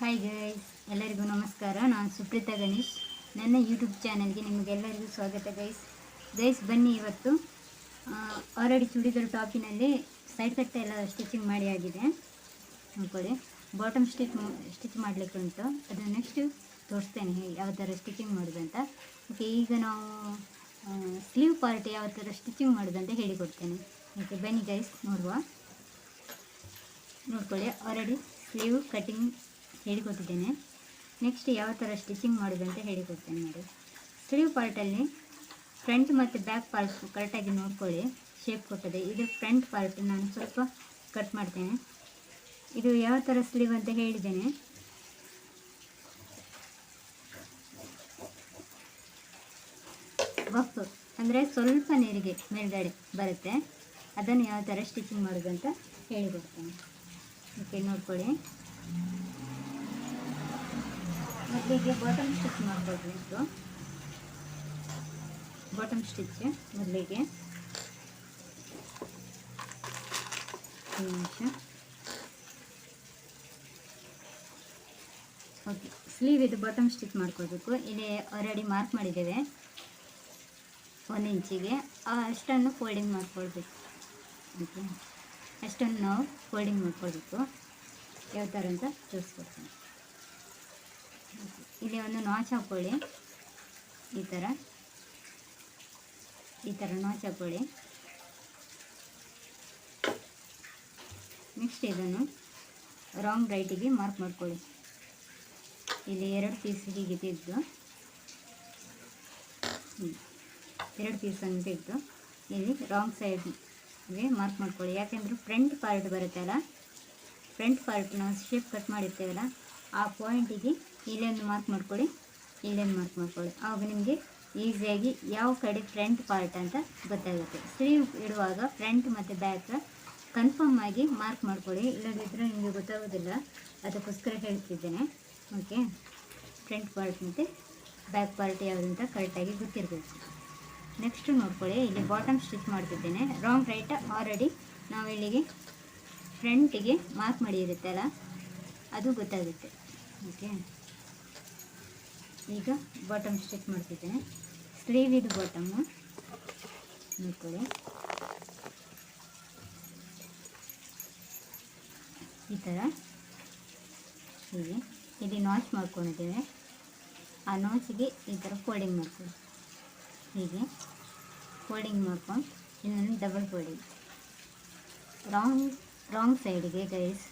Hi guys ಎಲ್ಲರಿಗೂ ನಮಸ್ಕಾರ. ನಾನು ಸುಪ್ರೀತಾ ಗಣೇಶ್. ನನ್ನ ಯೂಟ್ಯೂಬ್ ಚಾನಲ್ಗೆ ನಿಮಗೆಲ್ಲರಿಗೂ ಸ್ವಾಗತ ಗೈಸ್ ಗೈಸ್ ಬನ್ನಿ ಇವತ್ತು. ಆಲ್ರೆಡಿ ಚೂಡಿದಾರ್ ಟಾಪಿನಲ್ಲಿ ಸೈಡ್ ಕಟ್ ಎಲ್ಲ ಸ್ಟಿಚಿಂಗ್ ಮಾಡಿ ಆಗಿದೆ. ನೋಡ್ಕೊಳ್ಳಿ. ಬಾಟಮ್ ಸ್ಟಿಚ್ ಸ್ಟಿಚ್ ಮಾಡಲಿಕ್ಕೆ ಉಂಟು. ಅದು ನೆಕ್ಸ್ಟ್ ತೋರಿಸ್ತೇನೆ ಯಾವ ಥರ ಸ್ಟಿಚಿಂಗ್ ಮಾಡೋದಂತ ಓಕೆ ಈಗ ನಾವು ಸ್ಲೀವ್ ಪಾರ್ಟ್ ಯಾವ ಥರ ಸ್ಟಿಚಿಂಗ್ ಮಾಡೋದಂತ ಹೇಳಿಕೊಡ್ತೇನೆ. ಓಕೆ ಬನ್ನಿ ಗೈಸ್ ನೋಡುವ. ನೋಡ್ಕೊಳ್ಳಿ ಆಲ್ರೆಡಿ ಸ್ಲೀವ್ ಕಟಿಂಗ್ ಹೇಳಿಕೊಟ್ಟಿದ್ದೇನೆ. ನೆಕ್ಸ್ಟ್ ಯಾವ ಥರ ಸ್ಟಿಚಿಂಗ್ ಮಾಡೋದಂತ ಹೇಳಿಕೊಡ್ತೇನೆ ನೋಡಿ. ಸ್ಲೀವ್ ಪಾರ್ಟಲ್ಲಿ ಫ್ರಂಟ್ ಮತ್ತು ಬ್ಯಾಕ್ ಪಾರ್ಟ್ ಕರೆಕ್ಟಾಗಿ ನೋಡ್ಕೊಳ್ಳಿ. ಶೇಪ್ ಕೊಟ್ಟದೆ ಇದು ಫ್ರಂಟ್ ಪಾರ್ಟ್ ನಾನು ಸ್ವಲ್ಪ ಕಟ್ ಮಾಡ್ತೇನೆ. ಇದು ಯಾವ ಥರ ಸ್ಲೀವ್ ಅಂತ ಹೇಳಿದ್ದೇನೆ. ಬಫ್ ಅಂದರೆ ಸ್ವಲ್ಪ ನೀರಿಗೆ ಮೇಲ್ಗಡೆ ಬರುತ್ತೆ. ಅದನ್ನು ಯಾವ ಥರ ಸ್ಟಿಚಿಂಗ್ ಮಾಡೋದಂತ ಹೇಳಿಕೊಡ್ತೇನೆ. ಓಕೆ ನೋಡ್ಕೊಳ್ಳಿ. ಮೊದಲಿಗೆ ಬಾಟಮ್ ಸ್ಟಿಚ್ ಮಾಡ್ಕೊಳ್ಬೇಕು ಬಾಟಮ್ ಸ್ಟಿಚ್ ಮೊದಲಿಗೆ ನಿಮಿಷ. ಓಕೆ ಸ್ಲೀವ್ ಇದು ಬಾಟಮ್ ಸ್ಟಿಚ್ ಮಾಡ್ಕೋಬೇಕು ಇಲ್ಲಿ ಆಲ್ರೆಡಿ ಮಾರ್ಕ್ ಮಾಡಿದ್ದೇವೆ. ಒಂದು ಇಂಚಿಗೆ. ಅಷ್ಟನ್ನು ಫೋಲ್ಡಿಂಗ್ ಮಾಡ್ಕೊಳ್ಬೇಕು. ಓಕೆ ಅಷ್ಟನ್ನು ನಾವು ಫೋಲ್ಡಿಂಗ್ ಮಾಡ್ಕೊಳ್ಬೇಕು. ಯಾವ ಥರ ಅಂತ ತೋರಿಸ್ಕೊಡ್ತೀನಿ. ಇಲ್ಲಿ ಒಂದು ನಾಚ್ ಹಾಕ್ಕೊಳ್ಳಿ ಈ ಥರ ಈ ಥರ ನಾಚ್ ಹಾಕ್ಕೊಳ್ಳಿ ನೆಕ್ಸ್ಟ್ ಇದನ್ನು ರಾಂಗ್ ರೈಟಿಗೆ ಮಾರ್ಕ್ ಮಾಡ್ಕೊಳ್ಳಿ. ಇಲ್ಲಿ ಎರಡು ಪೀಸ್ ಹೀಗೆ ತೆಗೆದು. ಎರಡು ಪೀಸನ್ನು ತೆಗೆದು ಇಲ್ಲಿ ರಾಂಗ್ ಸೈಡ್ಗೆ ಮಾರ್ಕ್ ಮಾಡ್ಕೊಳ್ಳಿ. ಯಾಕೆಂದರೆ ಫ್ರಂಟ್ ಪಾರ್ಟ್ ಬರುತ್ತಲ್ಲ? ಫ್ರಂಟ್ ಪಾರ್ಟ್ ನಾವು ಶೇಪ್ ಕಟ್ ಮಾಡಿರ್ತೇವಲ್ಲ, ಆ ಪಾಯಿಂಟಿಗೆ ಇಲ್ಲೊಂದು ಮಾರ್ಕ್ ಮಾಡ್ಕೊಳ್ಳಿ ಇಲ್ಲೊಂದು ಮಾರ್ಕ್ ಮಾಡ್ಕೊಳ್ಳಿ. ಆವಾಗ ನಿಮಗೆ ಈಸಿಯಾಗಿ ಯಾವ ಕಡೆ ಫ್ರಂಟ್ ಪಾರ್ಟ್ ಅಂತ ಗೊತ್ತಾಗುತ್ತೆ. ಸ್ಲೀವ್ ಇಡುವಾಗ ಫ್ರಂಟ್ ಮತ್ತು ಬ್ಯಾಕ್ ಕನ್ಫರ್ಮ್ ಆಗಿ ಮಾರ್ಕ್ ಮಾಡ್ಕೊಳ್ಳಿ. ಇಲ್ಲದಿದ್ದರೆ ನಿಮಗೆ ಗೊತ್ತಾಗೋದಿಲ್ಲ. ಅದಕ್ಕೋಸ್ಕರ ಹೇಳ್ತಿದ್ದೇನೆ. ಓಕೆ ಫ್ರಂಟ್ ಪಾರ್ಟ್ ಮತ್ತು ಬ್ಯಾಕ್ ಪಾರ್ಟ್ ಯಾವುದಂತ ಕರೆಕ್ಟಾಗಿ ಗೊತ್ತಿರಬೇಕು. ನೆಕ್ಸ್ಟ್ ನೋಡ್ಕೊಳ್ಳಿ. ಇಲ್ಲಿ ಬಾಟಮ್ ಸ್ಟಿಚ್ ಮಾಡ್ತಿದ್ದೇನೆ. ರಾಂಗ್ ರೈಟ್ ಆಲ್ರೆಡಿ ನಾವು ಇಲ್ಲಿಗೆ ಫ್ರಂಟಿಗೆ ಮಾರ್ಕ್ ಮಾಡಿರುತ್ತಲ್ಲ, ಅದು ಗೊತ್ತಾಗುತ್ತೆ. ಓಕೆ ಈಗ ಬಾಟಮ್ ಸ್ಟಿಚ್ ಮಾಡ್ತಿದ್ದೇನೆ. ಸ್ಲೀವ್ ಇದು ಬಾಟಮ್ಮು ನೋಡ್ಕೊಳ್ಳಿ. ಈ ಥರ ಹೀಗೆ. ಇಲ್ಲಿ ನಾಚ್ ಮಾಡ್ಕೊಂಡಿದ್ದೇವೆ ಆ ನಾಚಿಗೆ ಈ ಥರ ಫೋಲ್ಡಿಂಗ್ ಮಾಡ್ಕೊಳ್ಳಿ. ಹೀಗೆ. ಫೋಲ್ಡಿಂಗ್ ಮಾಡ್ಕೊಂಡು ಇನ್ನೊಂದು ಡಬಲ್ ಫೋಲ್ಡಿಂಗ್ ರಾಂಗ್ ರಾಂಗ್ ಸೈಡಿಗೆ ಗೈಸ್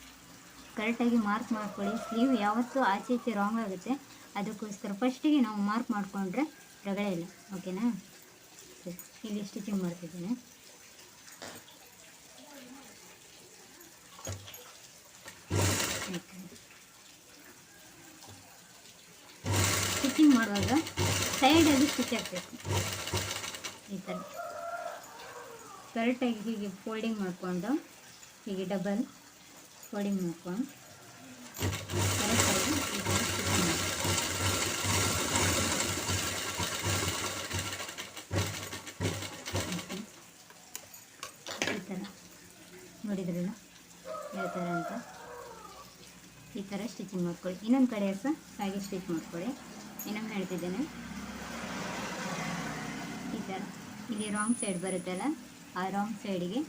ಕರೆಕ್ಟಾಗಿ ಮಾರ್ಕ್ ಮಾಡ್ಕೊಳ್ಳಿ. ಸ್ಲೀವ್ ಯಾವತ್ತೂ ಆಚೆ ಈಚೆ ರಾಂಗ್ ಆಗುತ್ತೆ. ಅದಕ್ಕೋಸ್ಕರ ಫಸ್ಟಿಗೆ ನಾವು ಮಾರ್ಕ್ ಮಾಡಿಕೊಂಡ್ರೆ ರಗಳೆ ಇಲ್ಲ. ಓಕೆನಾ ಇಲ್ಲಿ ಸ್ಟಿಚಿಂಗ್ ಮಾಡ್ತಿದ್ದೇನೆ. ಸ್ಟಿಚಿಂಗ್ ಮಾಡುವಾಗ ಸೈಡಲ್ಲಿ ಸ್ಟಿಚ್ ಹಾಕಬೇಕು. ಈ ಥರ ಕರೆಕ್ಟಾಗಿ ಹೀಗೆ ಫೋಲ್ಡಿಂಗ್ ಮಾಡಿಕೊಂಡು, ಹೀಗೆ ಡಬಲ್ ಫೋಲ್ಡಿಂಗ್ ಮಾಡ್ಕೊಂಡು ಕರೆಕ್ಟಾಗಿ ಈ ಥರ ಸ್ಟಿಚ್ ಮಾಡಿ ಈ ಥರ ನೋಡಿದ್ರಲ್ಲ ಯಾವ ಥರ ಅಂತ ಈ ಥರ ಸ್ಟಿಚಿಂಗ್ ಮಾಡ್ಕೊಳ್ಳಿ. ಇನ್ನೊಂದು ಕಡೆ ಸಹ ಹಾಗೆ ಸ್ಟಿಚ್ ಮಾಡ್ಕೊಳ್ಳಿ. ಇನ್ನೊಮ್ಮೆ ಹೇಳ್ತಿದ್ದೇನೆ. ಈ ಥರ. ಇಲ್ಲಿ ರಾಂಗ್ ಸೈಡ್ ಬರುತ್ತಲ್ಲ, ಆ ರಾಂಗ್ ಸೈಡಿಗೆ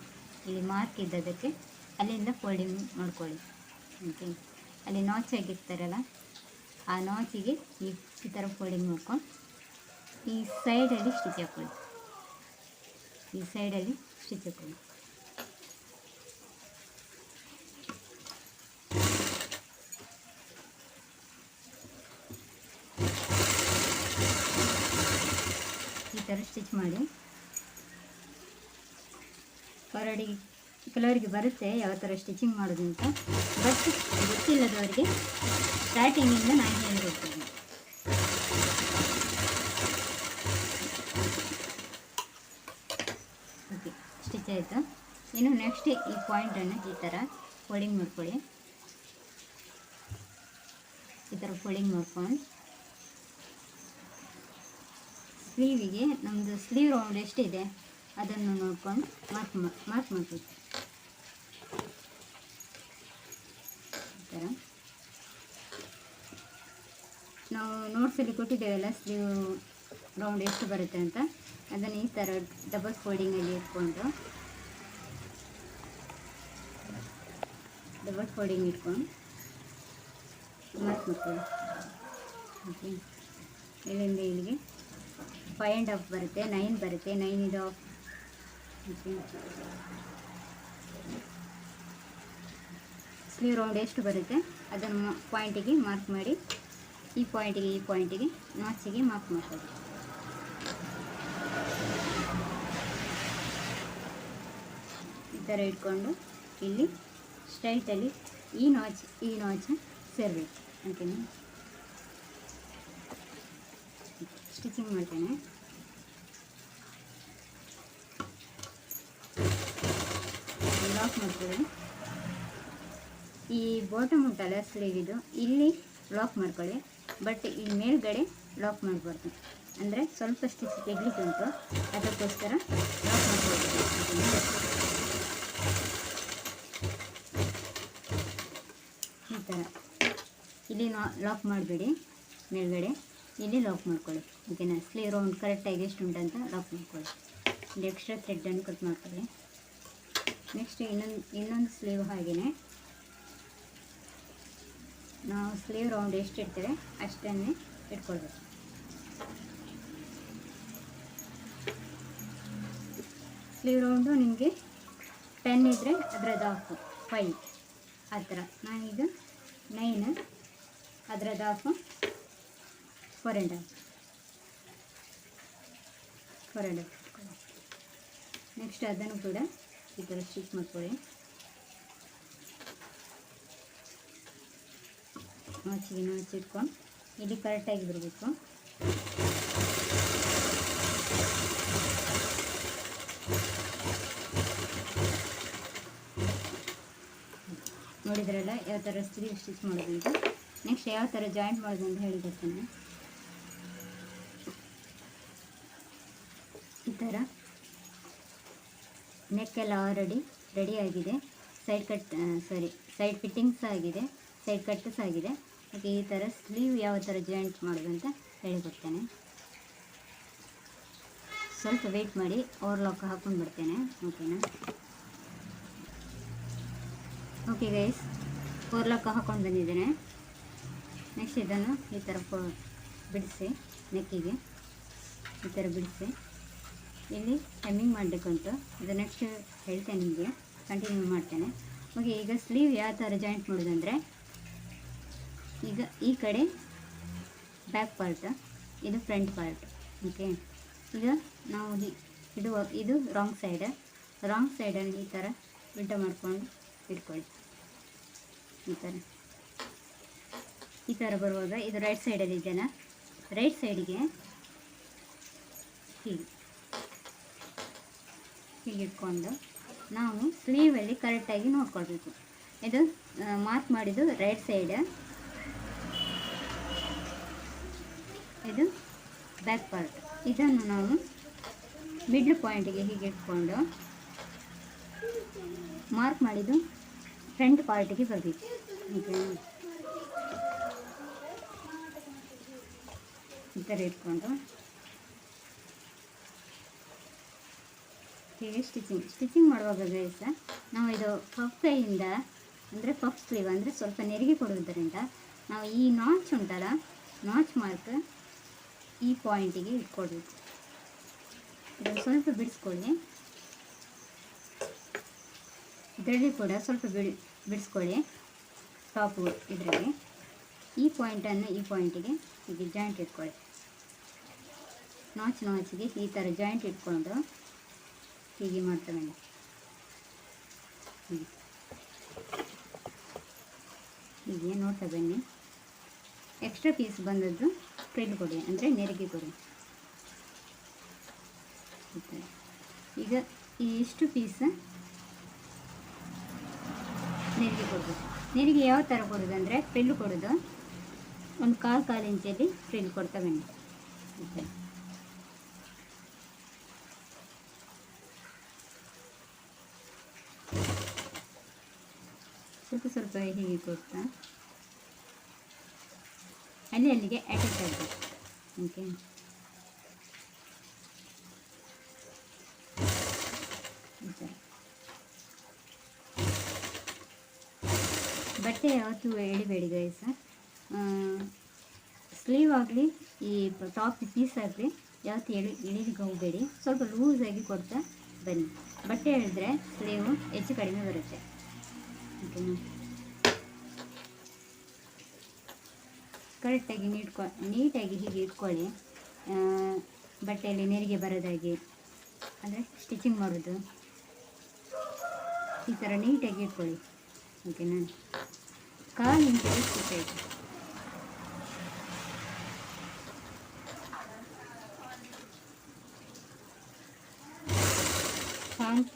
ಇಲ್ಲಿ ಮಾರ್ಕ್ ಇದ್ದದಕ್ಕೆ ಅಲ್ಲಿಂದ ಫೋಲ್ಡಿಂಗ್ ಮಾಡ್ಕೊಳ್ಳಿ. ಓಕೆ ಅಲ್ಲಿ ನಾಚ್ ಆಗಿರ್ತಾರಲ್ಲ ಆ ನಾಚಿಗೆ ಈ ಈ ಥರ ಫೋಲ್ಡಿಂಗ್ ಮಾಡ್ಕೊಂಡು ಈ ಸೈಡಲ್ಲಿ ಸ್ಟಿಚ್ ಹಾಕ್ಕೊಳ್ಳಿ ಈ ಸೈಡಲ್ಲಿ ಸ್ಟಿಚ್ ಹಾಕ್ಕೊಳ್ಳಿ ಥರ ಸ್ಟಿಚ್ ಮಾಡಿ. ಹೊರಡಿ ಕೆಲವರಿಗೆ ಬರುತ್ತೆ, ಯಾವ ಥರ ಸ್ಟಿಚಿಂಗ್ ಮಾಡೋದು ಅಂತ. ಬಟ್ ಗೊತ್ತಿಲ್ಲದವರಿಗೆ ಸ್ಟಾರ್ಟಿಂಗಿಂದ ನಾನು ಹೇಳಿಕೊಡ್ತೇನೆ ಓಕೆ ಸ್ಟಿಚ್ ಆಯಿತು? ಇನ್ನು ನೆಕ್ಸ್ಟ್ ಈ ಪಾಯಿಂಟನ್ನು ಈ ಥರ ಫೋಲ್ಡಿಂಗ್ ಮಾಡ್ಕೊಳ್ಳಿ. ಈ ಥರ ಫೋಲ್ಡಿಂಗ್ ಮಾಡ್ಕೊಂಡು. ಸ್ಲೀವಿಗೆ ನಮ್ಮದು ಸ್ಲೀವ್ ರೌಂಡ್ ಎಷ್ಟಿದೆ, ಅದನ್ನು ನೋಡ್ಕೊಂಡು ಮಾರ್ಕ್ ಮಾರ್ಕ್ ಮಾಡಬೇಕು. ಈ ಥರ ನಾವು ನೋಟ್ಸಲ್ಲಿ ಕೊಟ್ಟಿದ್ದೇವಲ್ಲ, ಸ್ಲೀವ್ ರೌಂಡ್ ಎಷ್ಟು ಬರುತ್ತೆ ಅಂತ. ಅದನ್ನು ಈ ಥರ ಡಬಲ್ ಫೋಲ್ಡಿಂಗಲ್ಲಿ ಇಟ್ಕೊಂಡು ಡಬಲ್ ಫೋಲ್ಡಿಂಗ್ ಇಟ್ಕೊಂಡು ಮಾರ್ಕ್ ಮಾಡ್ತೇವೆ ಓಕೆ ಇಲ್ಲಿಂದ ಇಲ್ಲಿಗೆ ಫೈವ್ ಆ್ಯಂಡ್ ಹಾಫ್ ಬರುತ್ತೆ ನೈನ್ ಬರುತ್ತೆ ನೈನ್ ಇದು. ಸ್ಲೀವ್ ರೌಂಡ್ ಎಷ್ಟು ಬರುತ್ತೆ, ಅದನ್ನು ಪಾಯಿಂಟಿಗೆ ಮಾರ್ಕ್ ಮಾಡಿ, ಈ ಪಾಯಿಂಟಿಗೆ ಈ ಪಾಯಿಂಟಿಗೆ ನಾಚಿಗೆ ಮಾರ್ಕ್ ಮಾಡ್ಕೊಳ್ಳಿ. ಈ ಥರ ಇಟ್ಕೊಂಡು ಇಲ್ಲಿ ಸ್ಟ್ರೈಟಲ್ಲಿ ಈ ನಾಚ್ ಈ ನಾಚ್ ಸೇರಬೇಕು ಅಂತೀನಿ ಸ್ಟಿಚಿಂಗ್ ಮಾಡ್ತೇನೆ. ಲಾಕ್ ಮಾಡ್ಕೊಳ್ಳಿ ಈ ಬಾಟಮ್ ಉಂಟಲ್ಲ ಸ್ಲೀವಿದು ಇಲ್ಲಿ ಲಾಕ್ ಮಾಡ್ಕೊಳ್ಳಿ. ಬಟ್ ಈ ಮೇಲ್ಗಡೆ ಲಾಕ್ ಮಾಡಬಾರ್ದು. ಅಂದರೆ ಸ್ವಲ್ಪ ಸ್ಟಿಚ್ ತೆಗಲಿಕ್ಕೆ ಉಂಟು. ಅದಕ್ಕೋಸ್ಕರ ಲಾಕ್ ಮಾಡ್ಕೊಳ್ಬೇಕು ಈ ಥರ ಇಲ್ಲಿ ಲಾಕ್ ಮಾಡಬೇಡಿ ಮೇಲ್ಗಡೆ. ಇಲ್ಲಿ ಲಾಕ್ ಮಾಡ್ಕೊಳ್ಳಿ. ಓಕೆನಾ ಸ್ಲೀವ್ ರೌಂಡ್ ಕರೆಕ್ಟಾಗಿ ಎಷ್ಟು ಉಂಟು ಅಂತ ಲಾಕ್ ಮಾಡ್ಕೊಳ್ಳಿ. ಇಲ್ಲಿ ಎಕ್ಸ್ಟ್ರಾ ಥ್ರೆಡ್ಡನ್ನು ಕಟ್ ಮಾಡ್ಕೊಳ್ಳಿ. ನೆಕ್ಸ್ಟ್ ಇನ್ನೊಂದು ಇನ್ನೊಂದು ಸ್ಲೀವ್ ಹಾಗೆಯೇ ನಾವು ಸ್ಲೀವ್ ರೌಂಡ್ ಎಷ್ಟು ಇಡ್ತೇವೆ ಅಷ್ಟನ್ನೇ ಇಟ್ಕೊಳ್ಬೇಕು. ಸ್ಲೀವ್ ರೌಂಡು ನಿಮಗೆ ಟೆನ್ ಇದ್ದರೆ ಅದರದ್ದು ಹಾಫು ಫೈವ್ ಆ ಥರ. ನಾನೀಗ ನೈನ್ ಅದರದ್ದು ಹಾಫು ಫೋರ್ ಆ್ಯಂಡ್ ನೆಕ್ಸ್ಟ್ ಅದನ್ನು ಕೂಡ. ಈ ಥರ ಸ್ಟಿಚ್ ಮಾಡ್ಕೊಳ್ಳಿ. ಆಚೆಗೆ ಹಚ್ಚಿಟ್ಕೊಂಡು ಇಲ್ಲಿ ಕರೆಕ್ಟಾಗಿ ಬರಬೇಕು ನೋಡಿದ್ರಲ್ಲ, ಯಾವ ಥರ ಸ್ತ್ರೀ ಸ್ಟಿಚ್ ಮಾಡೋದು ನೆಕ್ಸ್ಟ್ ಯಾವ ಥರ ಜಾಯಿಂಟ್ ಮಾಡೋದು ಅಂತ ಹೇಳಿಕೊಡ್ತೇನೆ ಈ ಥರ ನೆಕ್ ಎಲ್ಲ ಆಲ್ರೆಡಿ ರೆಡಿ ಆಗಿದೆ side cut sorry side fittings ಆಗಿದೆ. ಸೈಡ್ ಕಟ್ಸ್ ಆಗಿದೆ. ಹಾಗೆ ಈ ಥರ ಸ್ಲೀವ್ ಯಾವ ಥರ ಜಾಯಿಂಟ್ ಮಾಡೋದು ಅಂತ ಹೇಳಿಕೊಡ್ತೇನೆ ಸ್ವಲ್ಪ ವೆಯ್ಟ್ ಮಾಡಿ ಓವರ್ಲಾಕ್ ಹಾಕ್ಕೊಂಡು ಬಿಡ್ತೇನೆ. ಓಕೆನಾ ಓಕೆ ಗೈಸ್ ಓವರ್ಲಾಕ್ ಹಾಕ್ಕೊಂಡು ಬಂದಿದ್ದೇನೆ. ನೆಕ್ಸ್ಟ್ ಇದನ್ನು ಈ ಥರ ಬಿಡಿಸಿ, ನೆಕ್ಕಿಗೆ. ಈ ಥರ ಬಿಡಿಸಿ. ಇಲ್ಲಿ ಹೆಮ್ಮಿಂಗ್ ಮಾಡಬೇಕು ಅಂತ ಅದು ನೆಕ್ಸ್ಟ್ ಹೇಳ್ತೇನೆ ನಿಮಗೆ. ಕಂಟಿನ್ಯೂ ಮಾಡ್ತೇನೆ. ಓಕೆ ಈಗ ಸ್ಲೀವ್ ಯಾವ ಥರ ಜಾಯಿಂಟ್ ಮಾಡೋದಂದರೆ, ಈಗ ಈ ಕಡೆ ಬ್ಯಾಕ್ ಪಾರ್ಟ್ ಇದು ಫ್ರಂಟ್ ಪಾರ್ಟ್ ಓಕೆ ಈಗ ನಾವು ಇದು ಇದು ರಾಂಗ್ ಸೈಡ್ ರಾಂಗ್ ಸೈಡಲ್ಲಿ ಈ ಥರ ಉಲ್ಟ ಮಾಡ್ಕೊಂಡು ಇಟ್ಕೊಳ್ಳಿ. ಈ ಥರ ಈ ಥರ ಬರುವಾಗ ಇದು ರೈಟ್ ಸೈಡಲ್ಲಿ ಇದೆಯಲ್ಲ? ರೈಟ್ ಸೈಡಿಗೆ ಹೀಗೆ. ಹೀಗೆ ಇಟ್ಕೊಂಡು ನಾವು ಸ್ಲೀವಲ್ಲಿ ಕರೆಕ್ಟಾಗಿ ನೋಡ್ಕೊಳ್ಬೇಕು. ಇದು ಮಾರ್ಕ್ ಮಾಡಿದ್ದು ರೈಟ್ ಸೈಡ್. ಇದು ಬ್ಯಾಕ್ ಪಾರ್ಟ್. ಇದನ್ನು ನಾವು ಮಿಡ್ಲ್ ಪಾಯಿಂಟಿಗೆ ಹೀಗೆ ಇಟ್ಕೊಂಡು ಮಾರ್ಕ್ ಮಾಡಿದ್ದು ಫ್ರಂಟ್ ಪಾರ್ಟಿಗೆ ಬರಬೇಕು. ಹೀಗೆ. ಈ ಥರ ಇಟ್ಕೊಂಡು ಹೀಗೆ ಸ್ಟಿಚಿಂಗ್. ಸ್ಟಿಚಿಂಗ್ ಮಾಡುವಾಗ ಗೈಸ, ನಾವು ಇದು ಪಫ್ ಕೈಯಿಂದ ಅಂದರೆ ಪಫ್ ಸ್ಲೀವ್ ಅಂದರೆ ಸ್ವಲ್ಪ ನೆರಿಗೆ ಕೊಡುವುದರಿಂದ ನಾವು ಈ ನಾಚ್ ಉಂಟಲ್ಲ, ನಾಚ್ ಮಾರ್ಕ್ ಈ ಪಾಯಿಂಟಿಗೆ ಇಟ್ಕೊಳ್ಬೇಕು. ಇದನ್ನು ಸ್ವಲ್ಪ ಬಿಡಿಸ್ಕೊಳ್ಳಿ. ಇದರಲ್ಲಿ ಕೂಡ ಸ್ವಲ್ಪ ಬಿಡಿ, ಬಿಡಿಸ್ಕೊಳ್ಳಿ ಟಾಪು ಇದರಲ್ಲಿ. ಈ ಪಾಯಿಂಟನ್ನು ಈ ಪಾಯಿಂಟಿಗೆ ಹೀಗೆ ಜಾಯಿಂಟ್ ಇಟ್ಕೊಳ್ಳಿ. ನಾಚ್ ನಾಚಿಗೆ ಈ ಥರ ಜಾಯಿಂಟ್ ಇಟ್ಕೊಂಡು ಹೀಗೆ ಮಾಡ್ತಾ ಬನ್ನಿ ಹೀಗೆ ಹೀಗೆ ನೋಡ್ತಾ ಬನ್ನಿ. ಎಕ್ಸ್ಟ್ರಾ ಪೀಸ್ ಬಂದದ್ದು ಪ್ರಿಂಟ್ ಕೊಡಿ, ಅಂದರೆ ನೆರಿಗೆ ಕೊಡಿ. ಈಗ ಈ ಇಷ್ಟು ಪೀಸ್ ನೆರಿಗೆ ಕೊಡಬೇಕು. ನೆರಿಗೆ ಯಾವ ಥರ ಕೊಡೋದು ಅಂದರೆ ಪ್ರಿಲ್ ಕೊಡೋದು. ಒಂದು ಕಾಲು ಕಾಲು ಇಂಚಲ್ಲಿ ಫ್ರಿಲ್ ಕೊಡ್ತಾ ಬನ್ನಿ. ಸ್ವಲ್ಪ ಸ್ವಲ್ಪ ಹೀಗೆ ಕೊಡ್ತಾ ಅಲ್ಲಿ ಅಲ್ಲಿಗೆ ಅಟ್ಯಾಚ್ ಆಗಬೇಕು ಓಕೆ ಬಟ್ಟೆ ಯಾವತ್ತೂ ಎಳಿಬೇಡಿ ಗೈಸ ಸ್ಲೀವ್ ಆಗಲಿ, ಈ ಟಾಪ್ ಪೀಸ್ ಆಗಲಿ ಯಾವತ್ತು ಎಳಿ ಇಳಿಲಿಕ್ಕೆ ಹೋಗಬೇಡಿ. ಸ್ವಲ್ಪ ಲೂಸಾಗಿ ಕೊಡ್ತಾ ಬನ್ನಿ. ಬಟ್ಟೆ ಎಳೆದ್ರೆ ಸ್ಲೀವು ಹೆಚ್ಚು ಕಡಿಮೆ ಬರುತ್ತೆ. ಕರೆಕ್ಟಾಗಿ ನೀಟ್ಕೊ ನೀಟಾಗಿ ಹೀಗೆ ಇಟ್ಕೊಳ್ಳಿ. ಬಟ್ಟೆಯಲ್ಲಿ ನೆರಿಗೆ ಬರೋದಾಗಿ ಅಂದರೆ ಸ್ಟಿಚಿಂಗ್ ಮಾಡೋದು. ಈ ಥರ ನೀಟಾಗಿ ಇಟ್ಕೊಳ್ಳಿ. ಓಕೆನಾ ಕಾಲು ಇಂಚಲ್ಲಿ ಸ್ಟಿಚ್ ಆಯಿತು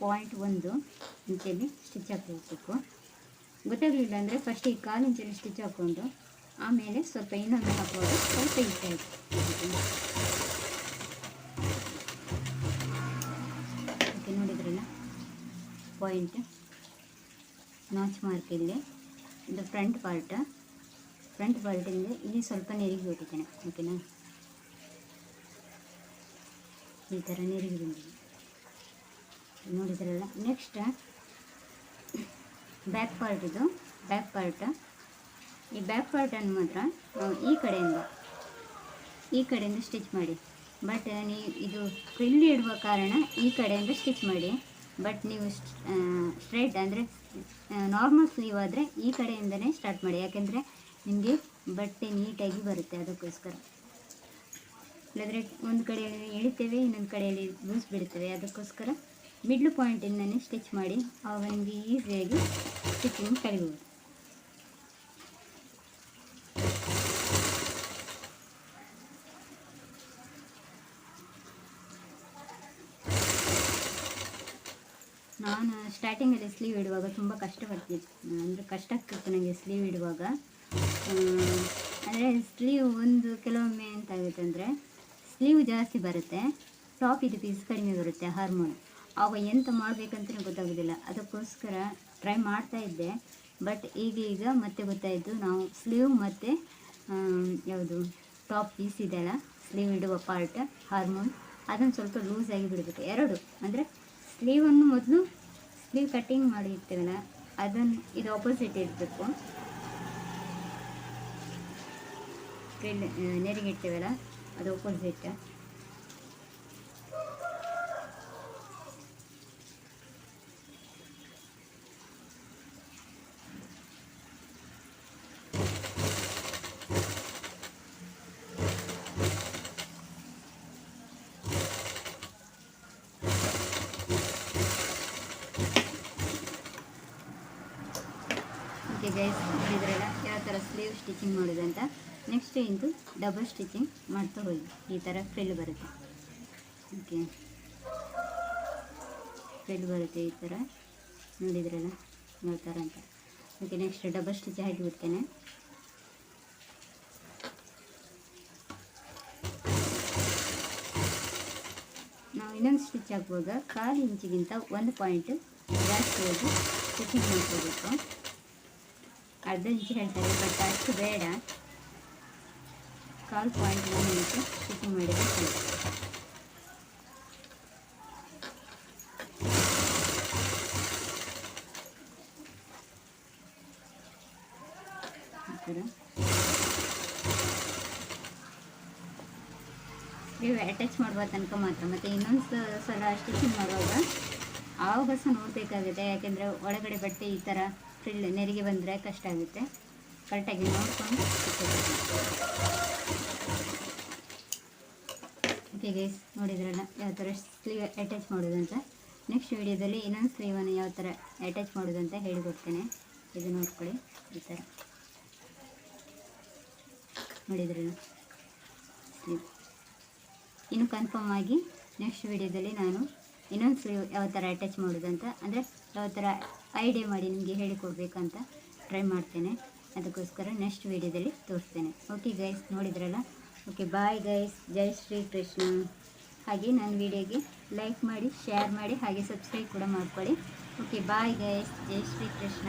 ಪಾಯಿಂಟ್ ಒಂದು ಇಂಚಲ್ಲಿ ಸ್ಟಿಚ್ ಹಾಕೋಬೇಕು. ಗೊತ್ತಾಗಲಿಲ್ಲ ಅಂದರೆ ಫಸ್ಟ್ ಈ ಕಾಲು ಇಂಚಿನ ಸ್ಟಿಚ್ ಹಾಕ್ಕೊಂಡು ಆಮೇಲೆ ಸ್ವಲ್ಪ ಇನ್ನೊಂದು ಹಾಕೋದು ಸ್ವಲ್ಪ ಇಟ್ಟಾಯಿತು ಓಕೆ, ನೋಡಿದ್ರಲ್ಲ? ಪಾಯಿಂಟ್ ನಾಚ್ ಮಾರ್ಕ್ ಇಲ್ಲಿ. ಇದು ಫ್ರಂಟ್ ಪಾರ್ಟ್ ಫ್ರಂಟ್ ಪಾರ್ಟಿಂದ ಇಲ್ಲಿ ಸ್ವಲ್ಪ ನೆರಿಗೆ ಬಿಟ್ಟಿದ್ದೇನೆ ಓಕೆನಾ? ಈ ಥರ ನೆರಿಗೆ ಬಂದಿದೆ. ನೋಡಿದ್ರಲ್ಲ? ನೆಕ್ಸ್ಟ್ ಬ್ಯಾಕ್ ಪಾರ್ಟ್ ಇದು ಬ್ಯಾಕ್ ಪಾರ್ಟ್ ಈ ಬ್ಯಾಕ್ ಪಾರ್ಟನ್ನು ಮಾತ್ರ ನಾವು ಈ ಕಡೆಯಿಂದ ಈ ಕಡೆಯಿಂದ ಸ್ಟಿಚ್ ಮಾಡಿ. ಬಟ್ ನೀವು ಇದು ಫ್ರಿಲ್ ಇಡುವ ಕಾರಣ ಈ ಕಡೆಯಿಂದ ಸ್ಟಿಚ್ ಮಾಡಿ. ಬಟ್ ನೀವು ಸ್ಟ್ರೈಟ್ ಅಂದರೆ ನಾರ್ಮಲ್ ಸ್ಲೀವ್ ಆದರೆ ಈ ಕಡೆಯಿಂದನೇ ಸ್ಟಾರ್ಟ್ ಮಾಡಿ. ಯಾಕೆಂದರೆ ನಿಮಗೆ ಬಟ್ಟೆ ನೀಟಾಗಿ ಬರುತ್ತೆ ಅದಕ್ಕೋಸ್ಕರ. ಇಲ್ಲದ್ರೆ ಒಂದು ಕಡೆಯಲ್ಲಿ ಇಳಿತೇವೆ, ಇನ್ನೊಂದು ಕಡೆಯಲ್ಲಿ ಲೂಸ್ ಬಿಡ್ತೇವೆ ಅದಕ್ಕೋಸ್ಕರ ಮಿಡ್ಲ್ ಪಾಯಿಂಟಿಂದನೇ ಸ್ಟಿಚ್ ಮಾಡಿ, ಅವನಿಗೆ ಈಸಿಯಾಗಿ ಸ್ಟಿಚಿಂಗ್ ಕಲಿಬೋದು. ನಾನು ಸ್ಟಾರ್ಟಿಂಗಲ್ಲಿ ಸ್ಲೀವ್ ಇಡುವಾಗ ತುಂಬ ಕಷ್ಟಪಡ್ತಿತ್ತು ಅಂದರೆ ಕಷ್ಟ ಆಗ್ತಿತ್ತು ನನಗೆ ಸ್ಲೀವ್ ಇಡುವಾಗ ಅಂದರೆ ಸ್ಲೀವ್ ಒಂದು ಕೆಲವೊಮ್ಮೆ ಎಂತ ಆಗುತ್ತೆ ಅಂದರೆ ಸ್ಲೀವ್ ಜಾಸ್ತಿ ಬರುತ್ತೆ ಟಾಪ್ ಇದು ಪೀಸ್ ಕಡಿಮೆ ಬರುತ್ತೆ ಹಾರ್ಮೋನ್ ಆವಾಗ ಎಂತ ಮಾಡಬೇಕಂತಲೇ ಗೊತ್ತಾಗೋದಿಲ್ಲ. ಅದಕ್ಕೋಸ್ಕರ ಟ್ರೈ ಮಾಡ್ತಾ ಇದ್ದೆ. ಬಟ್ ಈಗ ಈಗ ಮತ್ತೆ ಗೊತ್ತಾಯಿತು. ನಾವು ಸ್ಲೀವ್ ಮತ್ತು ಯಾವುದು ಟಾಪ್ ಪೀಸ್ ಇದೆಯಲ್ಲ ಸ್ಲೀವ್ ಇಡುವ ಪಾರ್ಟ್ ಹಾರ್ಮೋನ್ ಅದನ್ನು ಸ್ವಲ್ಪ ಲೂಸಾಗಿ ಬಿಡಬೇಕು. ಎರಡು. ಅಂದರೆ ಸ್ಲೀವನ್ನು ಮೊದಲು ಸ್ಲೀವ್ ಕಟ್ಟಿಂಗ್ ಮಾಡಿ ಇರ್ತೇವಲ್ಲ ಅದನ್ನು ಇದು ಆಪೋಸಿಟ್ ಇರಬೇಕು ನೆರಿಗೆ ಇಡ್ತೇವಲ್ಲ, ಅದು ಆಪೋಸಿಟ್ ಓಕೆ ಗೈಸ್ ನೋಡಿದ್ರಲ್ಲ ಯಾವ ಥರ ಸ್ಲೀವ್ ಸ್ಟಿಚಿಂಗ್ ಮಾಡಿದಂತ ನೆಕ್ಸ್ಟ್ ಇಂದು ಡಬಲ್ ಸ್ಟಿಚಿಂಗ್ ಮಾಡ್ತಾ ಹೋಗಿ. ಈ ಥರ ಫ್ರಿಲ್ ಬರುತ್ತೆ. ಓಕೆ ಫ್ರಿಲ್ ಬರುತ್ತೆ ಈ ಥರ ನೋಡಿದ್ರಲ್ಲ ಥರ ಅಂತ. ಓಕೆ ನೆಕ್ಸ್ಟ್ ಡಬಲ್ ಸ್ಟಿಚ್ ಹಾಕಿಬಿಡ್ತೇನೆ. ನಾವು ಇನ್ನೊಂದು ಸ್ಟಿಚ್ ಹಾಕುವಾಗ ಕಾಲು ಇಂಚಿಗಿಂತ ಒಂದು ಪಾಯಿಂಟ್ ಜಾಸ್ತಿ ಹೋಗಿ ಸ್ಟಿಚಿಂಗ್ ಮಾಡ್ಕೋಬೇಕು. ಅರ್ಧ ಹೇಳ್ತಾರೆ ಬಟ್ ಅಷ್ಟು ಬೇಡ. ಕಾಲು ಪಾಯಿಂಟ್ ಒನ್ ಇಂಚು ಸ್ಟಿಚಿಂಗ್ ಮಾಡಿದರೆ ನೀವು ಅಟ್ಯಾಚ್ ಮಾಡುವ ತನಕ ಮಾತ್ರ, ಮತ್ತು ಇನ್ನೊಂದು ಸಲ ಸ್ಟಿಚಿಂಗ್ ಮಾಡುವಾಗ ಆವಾಗ ಸಹ ನೋಡಬೇಕಾಗುತ್ತೆ, ಯಾಕೆಂದರೆ ಒಳಗಡೆ ಬಟ್ಟೆ ಈ ಥರ ಫ್ರಿಲ್ ನೆರಿಗೆ ಬಂದರೆ ಕಷ್ಟ ಆಗುತ್ತೆ. ಕರೆಕ್ಟಾಗಿ ನೋಡ್ಕೊಂಡು ಓಕೆ ಗೈಸ್ ನೋಡಿದ್ರಲ್ಲ? ಯಾವ ಥರ ಸ್ಲೀವ್ ಅಟ್ಯಾಚ್ ಅಂತ ನೆಕ್ಸ್ಟ್ ವಿಡಿಯೋದಲ್ಲಿ ಇನ್ನೊಂದು ಸ್ಲೀವನ್ನು ಯಾವ ಥರ ಅಟ್ಯಾಚ್ ಮಾಡೋದಂತ ಹೇಳಿಕೊಡ್ತೇನೆ. ಇದು ನೋಡ್ಕೊಳ್ಳಿ, ಈ ಥರ. ನೋಡಿದ್ರಲ್ಲ? ಇನ್ನು ಕನ್ಫರ್ಮ್ ಆಗಿ ನೆಕ್ಸ್ಟ್ ವಿಡಿಯೋದಲ್ಲಿ ನಾನು ಇನ್ನೊಂದು ಸ್ಲೀವ್ ಯಾವ ಥರ ಅಟ್ಯಾಚ್ ಮಾಡೋದಂತ ಅಂದರೆ ಯಾವ ಥರ ಐಡಿಯಾ ಮಾಡಿ ನಿಮಗೆ ಹೇಳಿಕೊಡ್ಬೇಕಂತ ಟ್ರೈ ಮಾಡ್ತೇನೆ. ಅದಕ್ಕೋಸ್ಕರ ನೆಕ್ಸ್ಟ್ ವಿಡಿಯೋದಲ್ಲಿ ತೋರಿಸ್ತೇನೆ. ಓಕೆ ಗೈಸ್ ನೋಡಿದ್ರಲ್ಲ? ಓಕೆ ಬಾಯ್ ಗೈಸ್ ಜೈ ಶ್ರೀ ಕೃಷ್ಣ. ಹಾಗೆ ನನ್ನ ವಿಡಿಯೋಗೆ ಲೈಕ್ ಮಾಡಿ ಶೇರ್ ಮಾಡಿ, ಹಾಗೆ ಸಬ್ಸ್ಕ್ರೈಬ್ ಕೂಡ ಮಾಡ್ಕೊಳ್ಳಿ. ಓಕೆ ಬಾಯ್ ಗೈಸ್ ಜೈ ಶ್ರೀ ಕೃಷ್ಣ.